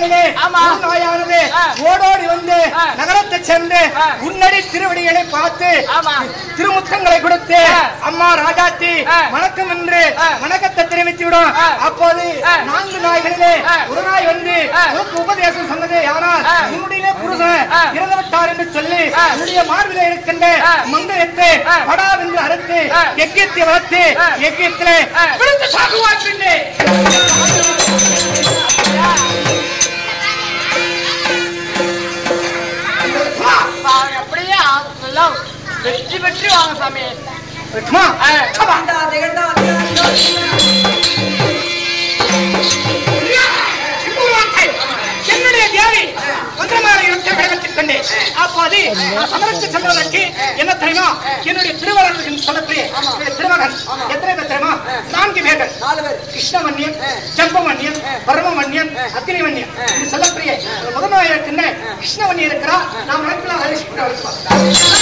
நோயானது. ஓடோடி வந்து. நகரத்தை ஆ. உன்னடி திருவடிகளை பார்த்து ஆமா. திருமுத்தங்களை கொடுத்து. அம்மா ராஜாத்தி. வணக்கம் என்று. வணக்கத்தை தெரிவித்து விடும். அப்போது. நான்கு நாய்களிலே. ஒரு நாய் வந்து. உனக்கு உபதேசம் சொன்னது ஆனால். உன்னுடைய புருஷன். இறந்து விட்டார் என்று சொல்லி. உன்னுடைய மார்பிலே இருக்கின்ற ஆ. படாவென்று அறுத்து. எக்கியத்தை வளர்த்து. எக்கியத்திலே. விழுந்து சாகுவார் பின்னே அப்படியே எல்லாம் வெற்றி பெற்று வாங்க சாமி. என்னுடைய தேவி மந்திரமான யுத்த கடகத்தில் கண்டு அப்போது சமரத்து செல்வதற்கு என்ன தெரியுமா? என்னுடைய திருவரன் என்று சொல்லக்கூடிய திருமகன் எத்தனை பேர் தெரியுமா? நான்கு பேர்கள். கிருஷ்ணவன்யன் ஜம்பவன்யன் பரமவன்யன் அக்னிவன்யன் சொல்லக்கூடிய முதன்மையாக கிருஷ்ணவன்யன் இருக்கிறா நாம் Товарищ Путин,